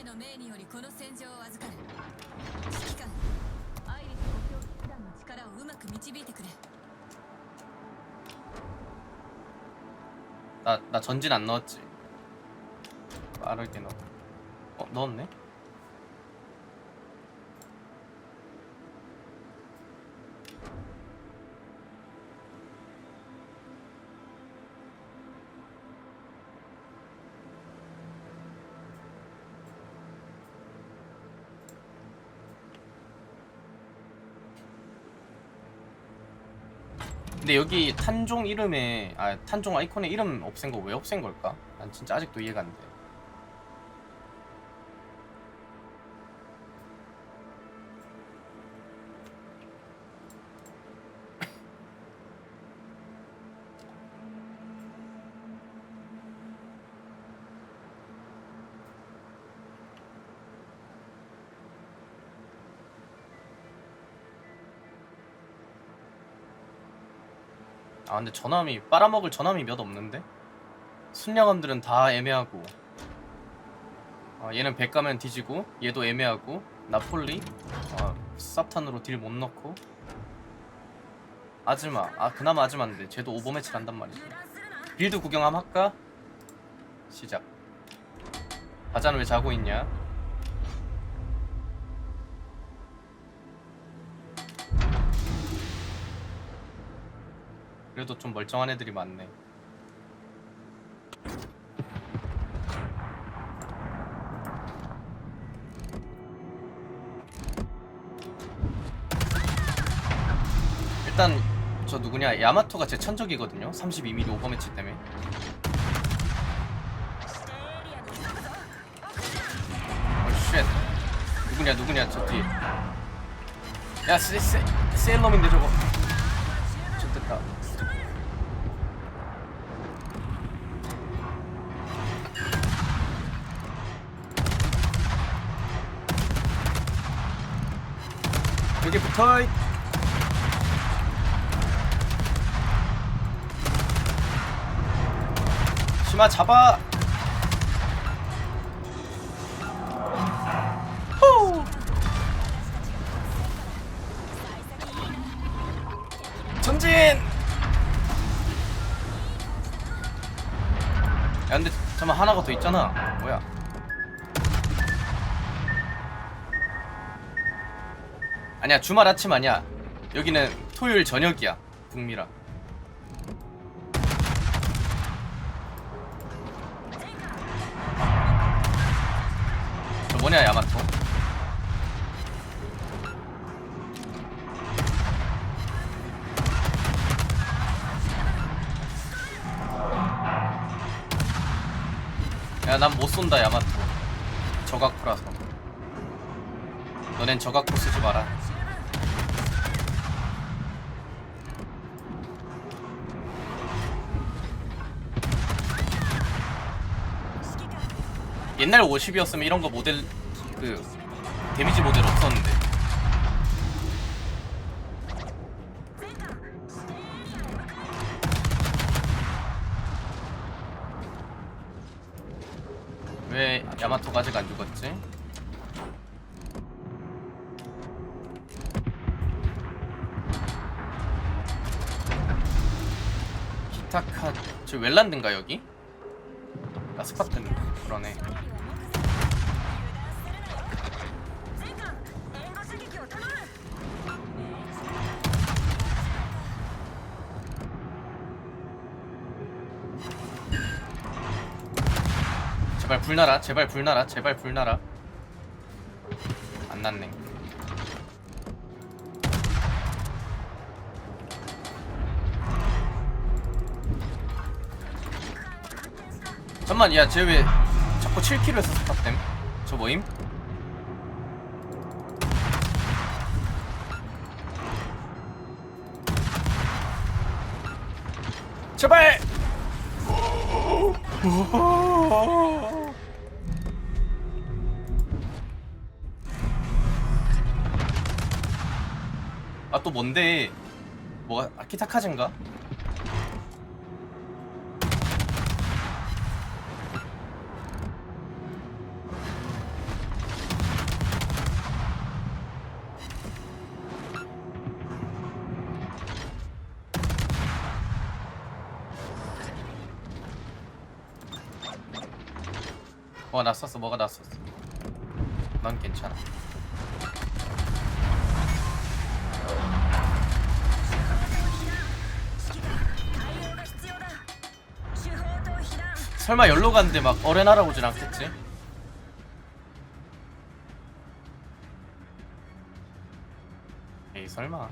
命によりこの戦場を預かる指揮官アイリス国境騎士団の力をうまく導いてくれ 나, 나 전진 안 넣었지. 빠르게 넣어. 어, 넣었네? 근데 여기 탄종 이름에 아 탄종 아이콘에 이름 없앤 거 왜 없앤 걸까? 난 진짜 아직도 이해가 안 돼. 아 근데 전함이 빨아먹을 전함이 몇 없는데? 순양함들은 다 애매하고 아, 얘는 백 가면 뒤지고 얘도 애매하고 나폴리 아, 쌉탄으로 딜 못 넣고 아즈마 아 그나마 아즈마인데 쟤도 오버매치를 한단 말이지 빌드 구경 함 할까? 시작 바자는 왜 자고 있냐? 그래도 좀 멀쩡한 애들이 많네. 일단 저 누구냐 야마토가 제 천적이거든요. 32mm 오버매치 때문에. 어 쉣. 누구냐 누구냐 저 뒤에. 야 세, 세, 세일럼인데 저거. 좋됐다. 여기 붙어. 심아 잡아. 잠깐 하나가 더 있잖아. 뭐야? 아니야 주말 아침 아니야. 여기는 토요일 저녁이야. 북미라. 야난 못 쏜다 야마토. 저각포라서. 너넨 저각포 쓰지 마라. 옛날 50이었으면 이런 거 모델 그 데미지 모델 없었는데 야마토가 아직 안 죽었지? 히타카 저 웰란드인가 여기? 라스카트는 그러네 제발 불나라 제발 불나라 제발 불나라 안 났네 잠만 야쟤 왜 자꾸 7kg에서 스탑됨? 저 뭐임? 제발! 아 또 뭔데? 뭐가 아키타카즈인가? 뭐가 났었어 뭐가 났었어? 난 괜찮아. 설마 열로 갔는데 막 어레나라 오진 않겠지? 에이 설마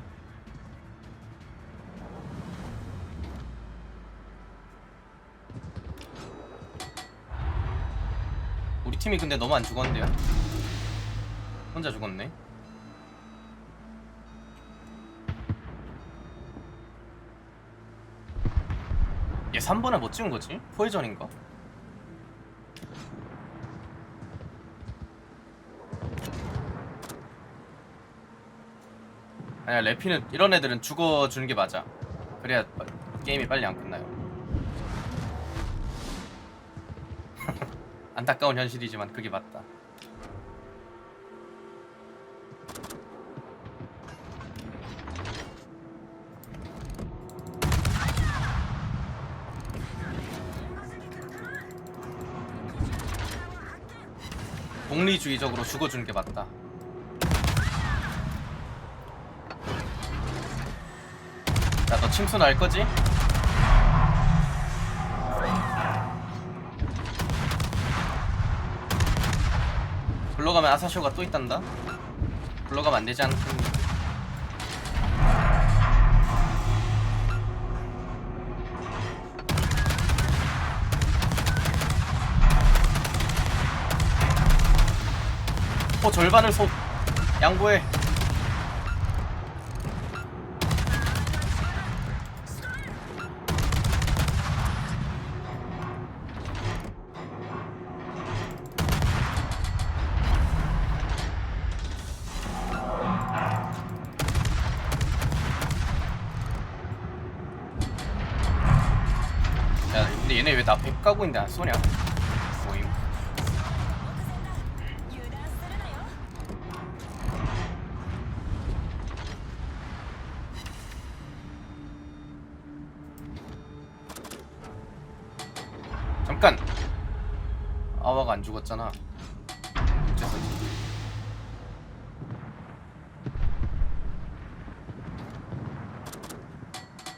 우리 팀이 근데 너무 안 죽었는데요? 혼자 죽었네 얘 3번에 못 찍은 거지? 포회전인가? 아니야 레피는 이런 애들은 죽어주는 게 맞아. 그래야 빠- 게임이 빨리 안 끝나요. 안타까운 현실이지만 그게 맞다. 공리주의적으로 죽어주는 게 맞다 침수 날 거지? 글로 가면 아사쇼가 또 있단다? 글로 가면 안 되지 않겠니? 어 절반을 소 양보해 근데 얘네 왜 나 백 가고 있는데 안 쏘냐? 모임. 잠깐. 아와가 안 죽었잖아.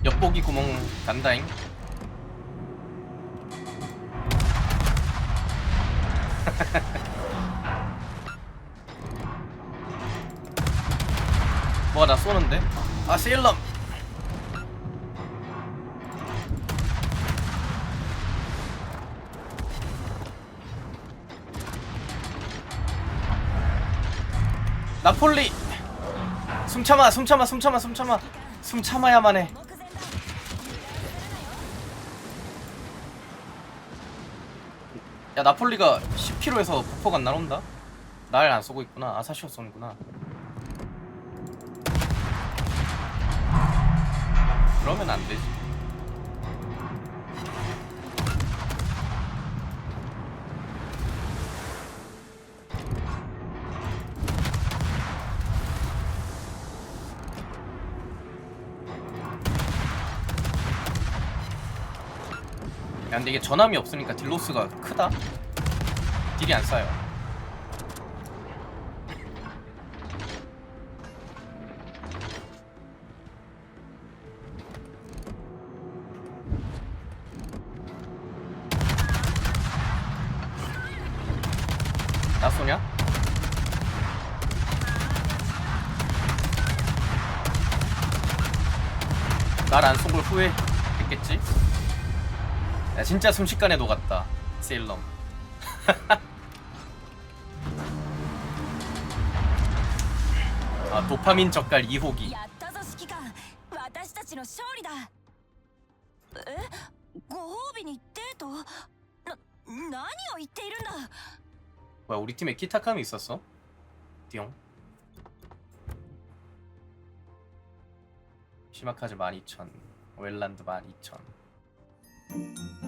엿보기 구멍 간다잉. 뭐가 나 쏘는데? 아 실럼 나폴리 숨참아 숨참아 숨참아 숨참아 숨참아야만 해 야, 나폴리가 10km에서 폭포가 안 나온다? 날 안 쏘고 있구나. 아사시오 쏘는구나. 그러면 안 되지 야 근데 이게 전함이 없으니까 딜로스가 크다? 딜이 안 싸요 날 안 쏜 걸 후회했겠지? 야 진짜 순식간에 녹았다 세일럼 아 도파민 젓갈 2호기 やったぞ指揮官私たちの勝利だえご褒美にデートな何を言っているんだ 뭐야 우리 팀에 키타카미 있었어? 띠용 시마카즈 12,000 웰란드 12,000